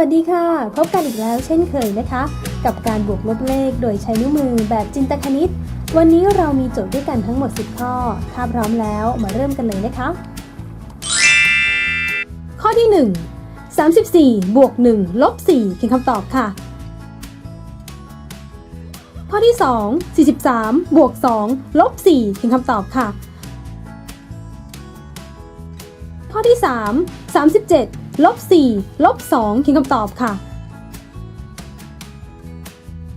วัสดีค่ะ พบกันอีกแล้วเช่นเคยนะคะ กับการบวกลบเลขโดยใช้นิ้วมือแบบจินตคณิต วันนี้เรามีโจทย์ด้วยกันทั้งหมด 10 ข้อ ถ้าพร้อมแล้วมาเริ่มกันเลยนะคะ ข้อที่ 1 34 บวก 1 ลบ 4เขียนคำตอบค่ะ ข้อที่ 2 43 บวก 2 ลบ 4เขียนคำตอบค่ะ ข้อที่ 3 37 ลบ4ลบ2เขียนคำตอบค่ะ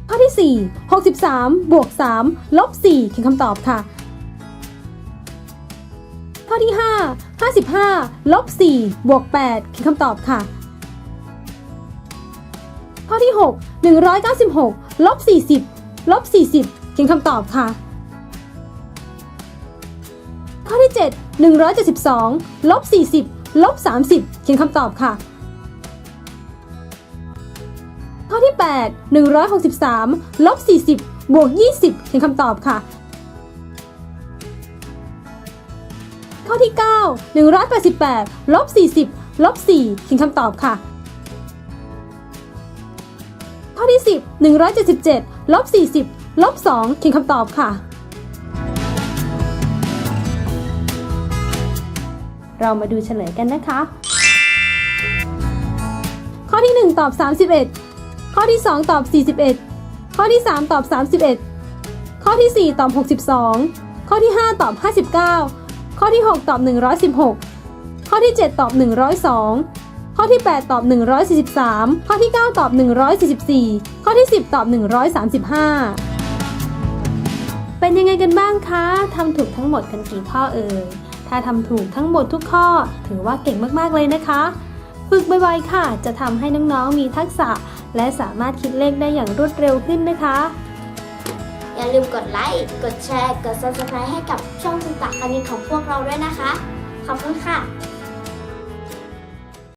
ข้อที่ 4 63บวก3ลบ4เขียนคำตอบค่ะ ข้อที่ 5 55ลบ4บวก8เขียนคำตอบค่ะ ข้อที่ 6 196ลบ40ลบ40เขียนคำตอบค่ะข้อที่ 7 172ลบ40 ลบ 30 เขียนคำตอบค่ะ ข้อที่ 8 163 ลบ 40 บวก 20 เขียนคำตอบค่ะ ข้อที่ 9 188 ลบ 40 ลบ 4 เขียนคำตอบค่ะ ข้อที่ 10 177 ลบ 40 ลบ 2 เขียนคำตอบค่ะ เรามาดูเฉลยกันนะคะ ข้อที่ 1 ตอบ 31 ข้อที่ 2 ตอบ 41 ข้อที่ 3 ตอบ 31 ข้อที่ 4 ตอบ 62 ข้อที่ 5 ตอบ 59 ข้อที่ 6 ตอบ 116 ข้อที่ 7 ตอบ 102 ข้อที่ 8 ตอบ 143 ข้อที่ 9 ตอบ 144 ข้อที่ 10 ตอบ 135เป็นยังไงกันบ้างคะ ทำถูกทั้งหมดกันกี่ข้อเอ่ย ถ้าทำถูกทั้งหมดทุกข้อ ถือว่าเก่งมากๆเลยนะคะ ฝึกบ่อยๆค่ะ จะทำให้น้องๆมีทักษะ และสามารถคิดเลขได้อย่างรวดเร็วขึ้นนะคะ อย่าลืมกดไลค์ กดแชร์ กด subscribe ให้กับช่องคุณตะคณิตของพวกเราด้วยนะคะ ขอบคุณค่ะ